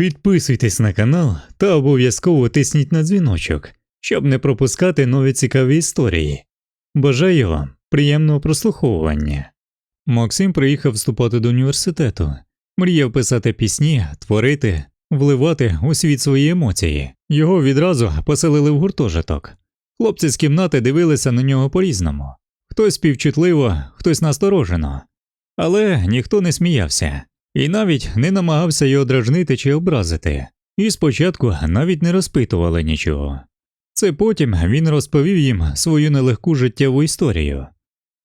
Підписуйтесь на канал та обов'язково тисніть на дзвіночок, щоб не пропускати нові цікаві історії. Бажаю вам приємного прослуховування. Максим приїхав вступати до університету, мріяв писати пісні, творити, вливати у світ свої емоції. Його відразу поселили в гуртожиток. Хлопці з кімнати дивилися на нього по-різному. Хтось співчутливо, хтось насторожено. Але ніхто не сміявся і навіть не намагався його дражнити чи образити, і спочатку навіть не розпитували нічого. Це потім він розповів їм свою нелегку життєву історію.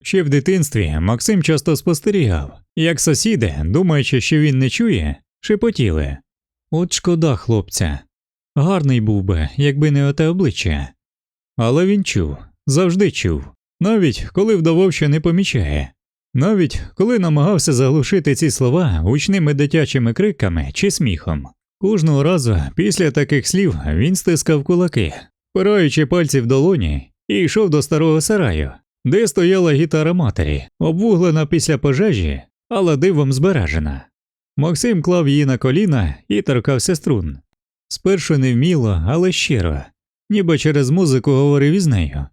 Ще в дитинстві Максим часто спостерігав, як сусіди, думаючи, що він не чує, шепотіли От шкода, хлопця. Гарний був би, якби не оте обличчя. Але він чув, завжди чув, навіть коли вдавав, що не помічає. Навіть коли намагався заглушити ці слова гучними дитячими криками чи сміхом. Кожного разу після таких слів він стискав кулаки, пираючи пальці в долоні, і йшов до старого сараю, де стояла гітара матері, обвуглена після пожежі, але дивом збережена. Максим клав її на коліна і торкався струн. Спершу невміло, але щиро, ніби через музику говорив із нею,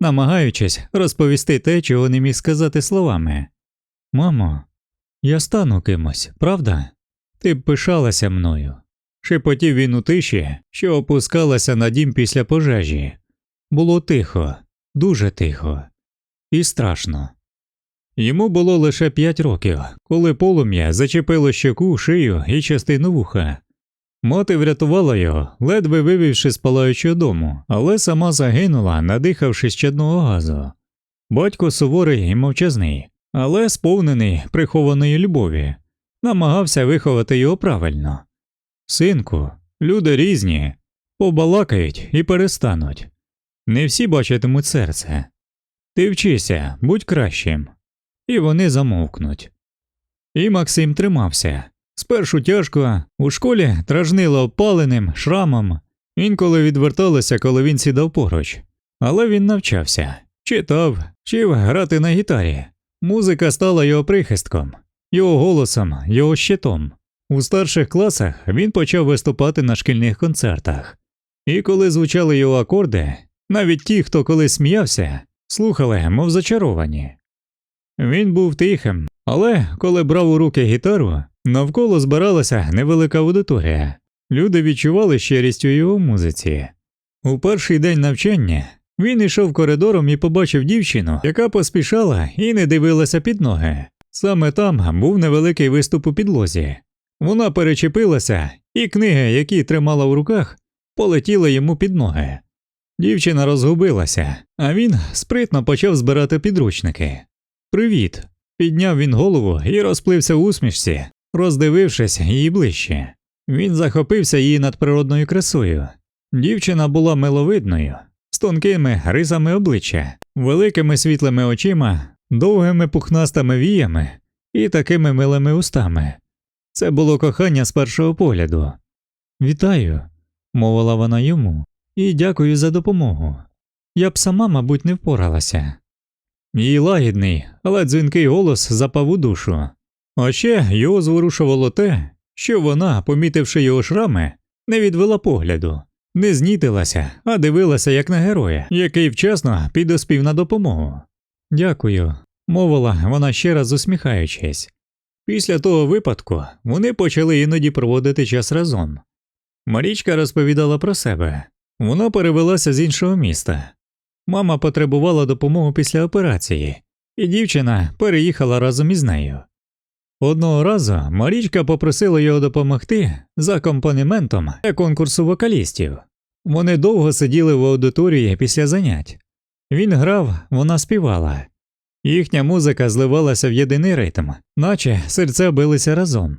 намагаючись розповісти те, чого не міг сказати словами. Мамо, я стану кимось, правда? Ти б пишалася мною. Шепотів він у тиші, що опускалася на дім після пожежі. Було тихо, дуже тихо і страшно. Йому було лише п'ять років, коли полум'я зачепило щоку, шию і частину вуха. Мати врятувала його, ледве вивівши з палаючого дому, але сама загинула, надихавшись чадного газу. Батько суворий і мовчазний, але сповнений прихованої любові, намагався виховати його правильно. Синку, люди різні, побалакають і перестануть. Не всі бачитимуть серце. Ти вчися, будь кращим. І вони замовкнуть. І Максим тримався. Спершу тяжко, у школі тражнило опаленим, шрамом, інколи відверталося, коли він сідав поруч. Але він навчався, читав, вчив грати на гітарі. Музика стала його прихистком, його голосом, його щитом. У старших класах він почав виступати на шкільних концертах. І коли звучали його акорди, навіть ті, хто колись сміявся, слухали, мов зачаровані. Він був тихим, але коли брав у руки гітару, навколо збиралася невелика аудиторія. Люди відчували щирість у його музиці. У перший день навчання він йшов коридором і побачив дівчину, яка поспішала і не дивилася під ноги. Саме там був невеликий виступ у підлозі. Вона перечепилася, і книги, які тримала в руках, полетіли йому під ноги. Дівчина розгубилася, а він спритно почав збирати підручники. Привіт. Підняв він голову і розплився в усмішці, роздивившись її ближче. Він захопився її надприродною красою. Дівчина була миловидною, з тонкими рисами обличчя, великими світлими очима, довгими пухнастими віями і такими милими устами. Це було кохання з першого погляду. Вітаю, мовила вона йому, і дякую за допомогу. Я б сама, мабуть, не впоралася. Її лагідний, але дзвінкий голос запав у душу. А ще його зворушувало те, що вона, помітивши його шрами, не відвела погляду, не знітилася, а дивилася як на героя, який вчасно підоспів на допомогу. Дякую, мовила вона ще раз усміхаючись. Після того випадку вони почали іноді проводити час разом. Марічка розповідала про себе вона перевелася з іншого міста. Мама потребувала допомоги після операції, і дівчина переїхала разом із нею. Одного разу Марічка попросила його допомогти за акомпанементом для конкурсу вокалістів. Вони довго сиділи в аудиторії після занять. Він грав, вона співала. Їхня музика зливалася в єдиний ритм, наче серця билися разом.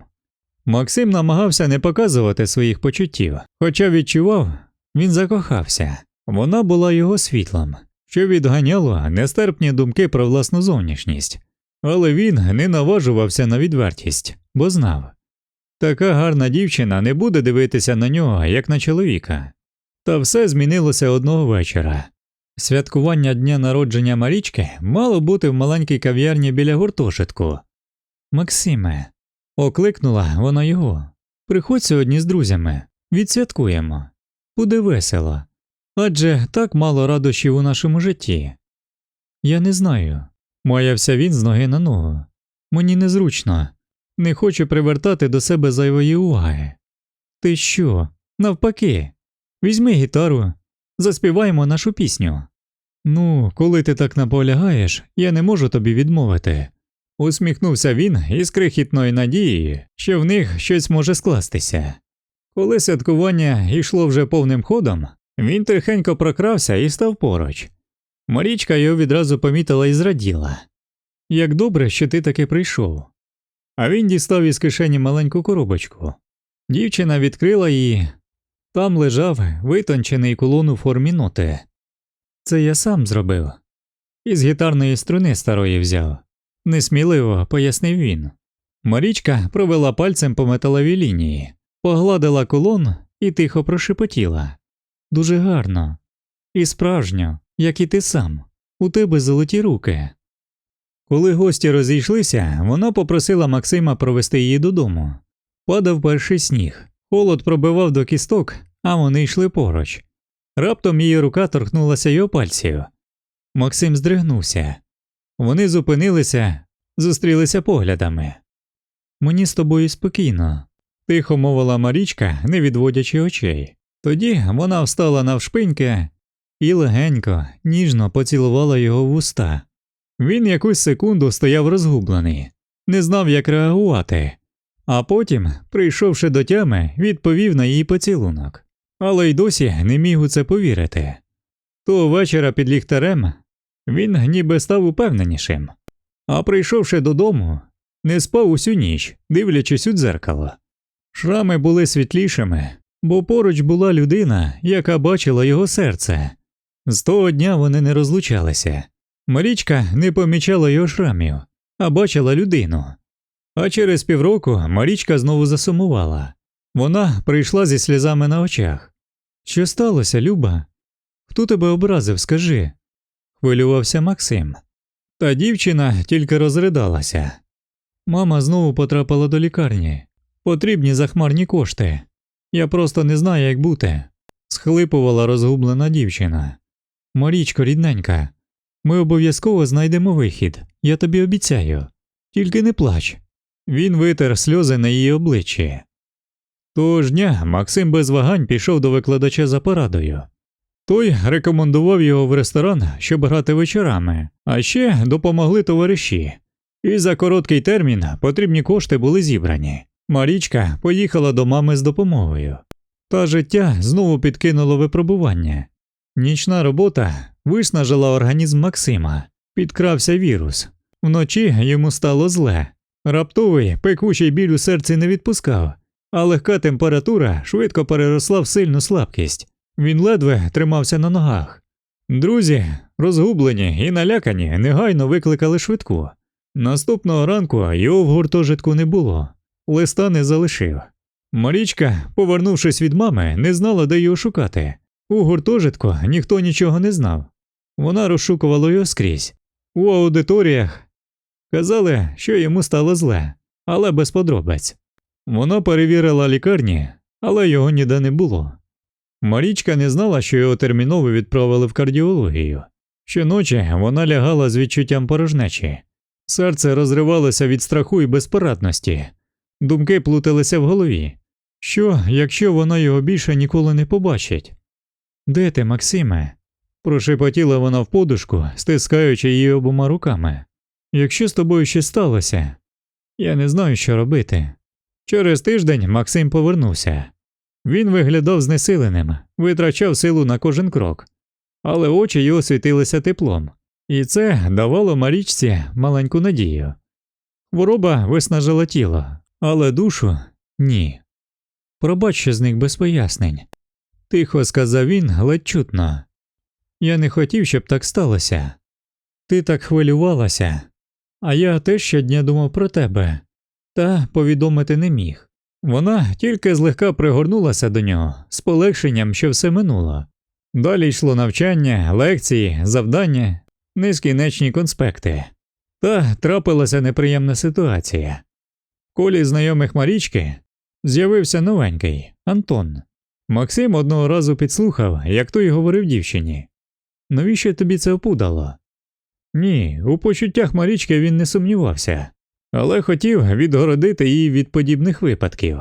Максим намагався не показувати своїх почуттів, хоча відчував, він закохався. Вона була його світлом, що відганяло нестерпні думки про власну зовнішність, але він не наважувався на відвертість, бо знав така гарна дівчина не буде дивитися на нього, як на чоловіка. Та все змінилося одного вечора. Святкування дня народження Марічки мало бути в маленькій кав'ярні біля гуртожитку. Максиме, окликнула вона його. Приходь сьогодні з друзями, відсвяткуємо. Буде весело. Адже так мало радощів у нашому житті. Я не знаю. Маявся він з ноги на ногу. Мені незручно, не хочу привертати до себе зайвої уваги. Ти що? Навпаки, візьми гітару, заспіваємо нашу пісню. Ну, коли ти так наполягаєш, я не можу тобі відмовити. Усміхнувся він із крихітної надії, що в них щось може скластися. Коли святкування йшло вже повним ходом, він тихенько прокрався і став поруч. Марічка його відразу помітила і зраділа. Як добре, що ти таки прийшов. А він дістав із кишені маленьку коробочку. Дівчина відкрила її. Там лежав витончений кулон у формі ноти. Це я сам зробив. Із гітарної струни старої взяв. Несміливо пояснив він. Марічка провела пальцем по металевій лінії, погладила колон і тихо прошепотіла. Дуже гарно. І справжньо, як і ти сам. У тебе золоті руки. Коли гості розійшлися, вона попросила Максима провести її додому. Падав перший сніг, холод пробивав до кісток, а вони йшли поруч. Раптом її рука торкнулася його пальців. Максим здригнувся. Вони зупинилися, зустрілися поглядами. Мені з тобою спокійно, тихо мовила Марічка, не відводячи очей. Тоді вона встала навшпиньки і легенько, ніжно поцілувала його в уста. Він якусь секунду стояв розгублений, не знав, як реагувати, а потім, прийшовши до тями, відповів на її поцілунок, але й досі не міг у це повірити. Того вечора під ліхтарем він ніби став упевненішим, а прийшовши додому, не спав усю ніч, дивлячись у дзеркало. Шрами були світлішими, бо поруч була людина, яка бачила його серце. З того дня вони не розлучалися. Марічка не помічала його шрамів, а бачила людину. А через півроку Марічка знову засумувала. Вона прийшла зі сльозами на очах. Що сталося, Люба? Хто тебе образив, скажи? хвилювався Максим. Та дівчина тільки розридалася. Мама знову потрапила до лікарні. Потрібні захмарні кошти. Я просто не знаю, як бути. схлипувала розгублена дівчина. Марічко, рідненька, ми обов'язково знайдемо вихід, я тобі обіцяю. Тільки не плач. Він витер сльози на її обличчі. Того ж дня Максим без вагань пішов до викладача за порадою. Той рекомендував його в ресторан, щоб грати вечорами, а ще допомогли товариші. І за короткий термін потрібні кошти були зібрані. Марічка поїхала до мами з допомогою. Та життя знову підкинуло випробування. Нічна робота виснажила організм Максима, підкрався вірус. Вночі йому стало зле. Раптовий пекучий біль у серці не відпускав, а легка температура швидко переросла в сильну слабкість. Він ледве тримався на ногах. Друзі, розгублені і налякані, негайно викликали швидку. Наступного ранку його в гуртожитку не було, листа не залишив. Марічка, повернувшись від мами, не знала, де його шукати. У гуртожитку ніхто нічого не знав. Вона розшукувала його скрізь. У аудиторіях казали, що йому стало зле, але без подробиць. Вона перевірила лікарні, але його ніде не було. Марічка не знала, що його терміново відправили в кардіологію. Щоночі вона лягала з відчуттям порожнечі. Серце розривалося від страху і безпорадності, думки плуталися в голові. Що, якщо вона його більше ніколи не побачить? Де ти, Максиме? прошепотіла вона в подушку, стискаючи її обома руками. Якщо з тобою щось сталося, я не знаю, що робити. Через тиждень Максим повернувся. Він виглядав знесиленим, витрачав силу на кожен крок, але очі його світилися теплом, і це давало Марічці маленьку надію. Хвороба виснажила тіло, але душу ні. Пробач, що зник без пояснень. Тихо сказав він ледь чутно. Я не хотів, щоб так сталося. Ти так хвилювалася, а я теж щодня думав про тебе, та повідомити не міг. Вона тільки злегка пригорнулася до нього з полегшенням, що все минуло. Далі йшло навчання, лекції, завдання, нескінченні конспекти. Та трапилася неприємна ситуація. Колі знайомих Марічки З'явився новенький Антон. Максим одного разу підслухав, як той говорив дівчині. Навіщо тобі це опудало? Ні, у почуттях Марічки він не сумнівався, але хотів відгородити її від подібних випадків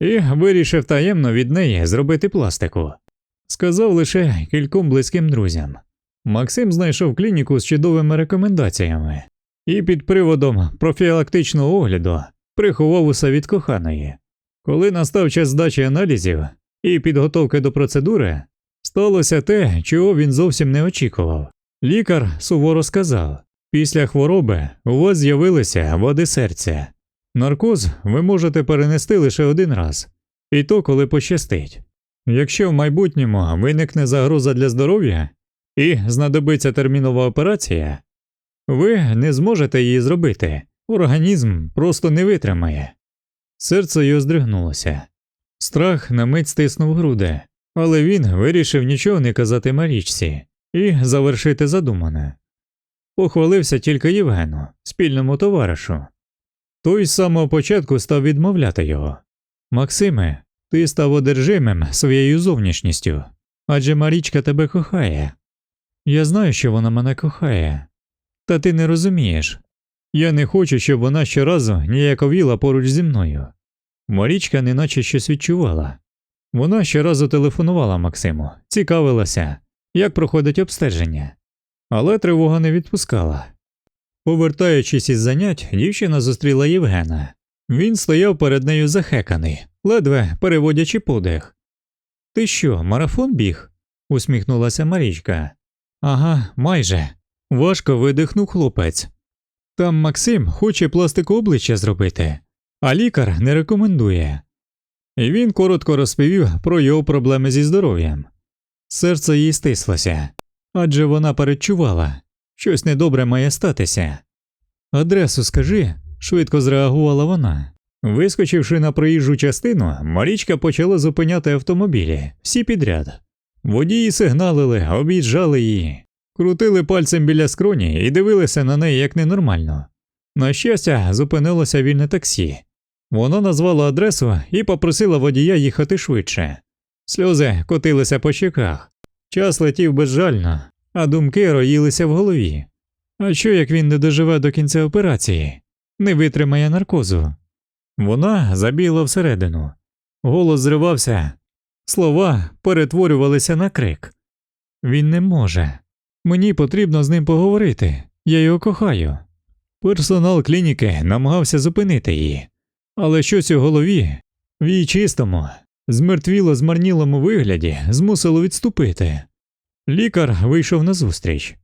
і вирішив таємно від неї зробити пластику. Сказав лише кільком близьким друзям. Максим знайшов клініку з чудовими рекомендаціями і під приводом профілактичного огляду приховав усе від коханої. Коли настав час здачі аналізів і підготовки до процедури, сталося те, чого він зовсім не очікував. Лікар суворо сказав: після хвороби у вас з'явилися води серця. Наркоз ви можете перенести лише один раз, і то коли пощастить. Якщо в майбутньому виникне загроза для здоров'я і знадобиться термінова операція, ви не зможете її зробити, організм просто не витримає. Серце його здригнулося. Страх на мить стиснув груди, але він вирішив нічого не казати Марічці і завершити задумане. Похвалився тільки Євгену, спільному товаришу. Той з самого початку став відмовляти його. Максиме, ти став одержимим своєю зовнішністю, адже Марічка тебе кохає. Я знаю, що вона мене кохає, та ти не розумієш. Я не хочу, щоб вона щоразу ніяковіла поруч зі мною. Марічка неначе щось відчувала. Вона щоразу телефонувала Максиму, цікавилася, як проходить обстеження, але тривога не відпускала. Повертаючись із занять, дівчина зустріла Євгена. Він стояв перед нею захеканий, ледве переводячи подих. Ти що, марафон біг? усміхнулася Марічка. Ага, майже. Важко видихнув хлопець. Там Максим хоче пластику обличчя зробити, а лікар не рекомендує. І він коротко розповів про його проблеми зі здоров'ям. Серце їй стислося, адже вона передчувала, щось недобре має статися. Адресу скажи, швидко зреагувала вона. Вискочивши на проїжджу частину, Марічка почала зупиняти автомобілі, всі підряд. Водії сигналили, об'їжджали її, крутили пальцем біля скроні і дивилися на неї як ненормально. На щастя, зупинилося вільне таксі. Вона назвала адресу і попросила водія їхати швидше. Сльози котилися по щеках, час летів безжально, а думки роїлися в голові. А що як він не доживе до кінця операції, не витримає наркозу? Вона забігла всередину, голос зривався, слова перетворювалися на крик. Він не може. Мені потрібно з ним поговорити, я його кохаю. Персонал клініки намагався зупинити її, але щось у голові, в її чистому, змертвіло змарнілому вигляді змусило відступити. Лікар вийшов назустріч.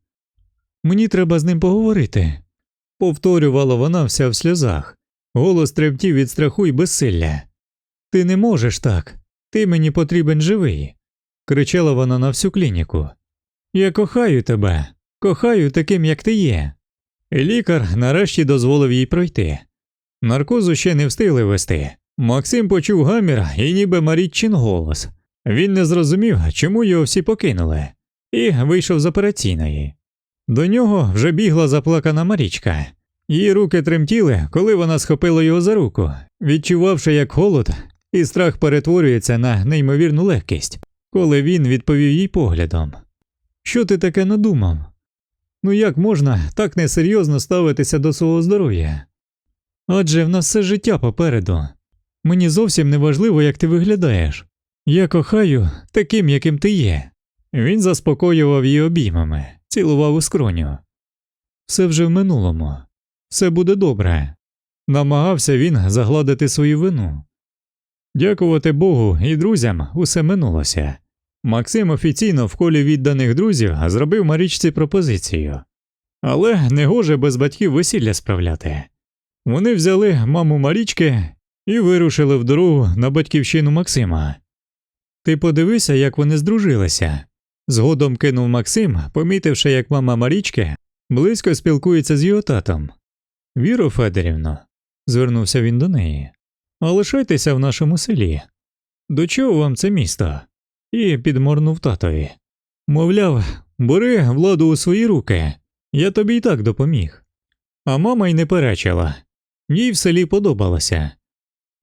Мені треба з ним поговорити, повторювала вона вся в сльозах, голос тремтів від страху і безсилля. Ти не можеш так, ти мені потрібен живий, кричала вона на всю клініку. Я кохаю тебе, кохаю таким, як ти є. І лікар нарешті дозволив їй пройти. Наркозу ще не встигли вести. Максим почув гамір і ніби Маріччин голос. Він не зрозумів, чому його всі покинули, і вийшов з операційної. До нього вже бігла заплакана Марічка. Її руки тремтіли, коли вона схопила його за руку, відчувавши, як холод і страх перетворюється на неймовірну легкість, коли він відповів їй поглядом. Що ти таке надумав? Ну як можна так несерйозно ставитися до свого здоров'я? Адже в нас все життя попереду. Мені зовсім не важливо, як ти виглядаєш. Я кохаю таким, яким ти є. Він заспокоював її обіймами, цілував у скроню. Все вже в минулому, все буде добре. Намагався він загладити свою вину. Дякувати Богу і друзям усе минулося. Максим офіційно в колі відданих друзів зробив Марічці пропозицію. Але не гоже без батьків весілля справляти. Вони взяли маму Марічки і вирушили в дорогу на батьківщину Максима. Ти подивися, як вони здружилися. Згодом кинув Максим, помітивши, як мама Марічки близько спілкується з його татом. Віро Федорівно, звернувся він до неї, а лишайтеся в нашому селі. До чого вам це місто? І підморнув татові. Мовляв, бери владу у свої руки, я тобі й так допоміг. А мама й не перечила, їй в селі подобалося.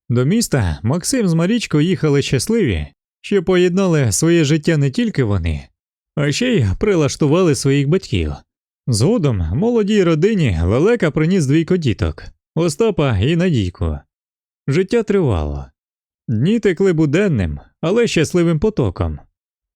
До міста Максим з Марічкою їхали щасливі, що поєднали своє життя не тільки вони, а ще й прилаштували своїх батьків. Згодом молодій родині лелека приніс двійко діток Остапа і Надійку. Життя тривало. Дні текли буденним, але щасливим потоком.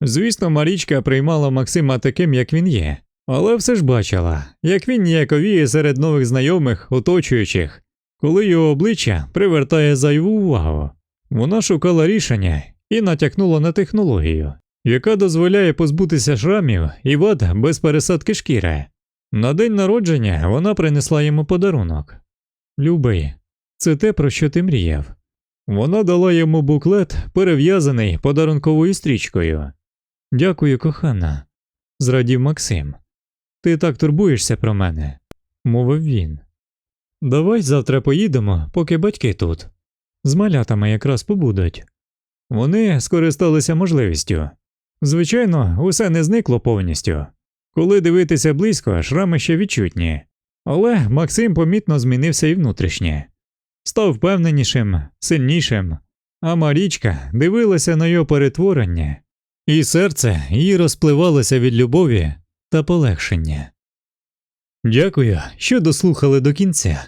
Звісно, Марічка приймала Максима таким, як він є, але все ж бачила, як він ніяковіє серед нових знайомих, оточуючих, коли його обличчя привертає зайву увагу. Вона шукала рішення і натякнула на технологію, яка дозволяє позбутися шрамів і вад без пересадки шкіри. На день народження вона принесла йому подарунок. Любий, це те, про що ти мріяв. Вона дала йому буклет, перев'язаний подарунковою стрічкою. Дякую, кохана, зрадів Максим. Ти так турбуєшся про мене, мовив він. Давай завтра поїдемо, поки батьки тут. З малятами якраз побудуть. Вони скористалися можливістю. Звичайно, усе не зникло повністю. Коли дивитися близько, шрами ще відчутні. Але Максим помітно змінився і внутрішнє. Став впевненішим, сильнішим, а Марічка дивилася на його перетворення, і серце її розпливалося від любові та полегшення. Дякую, що дослухали до кінця.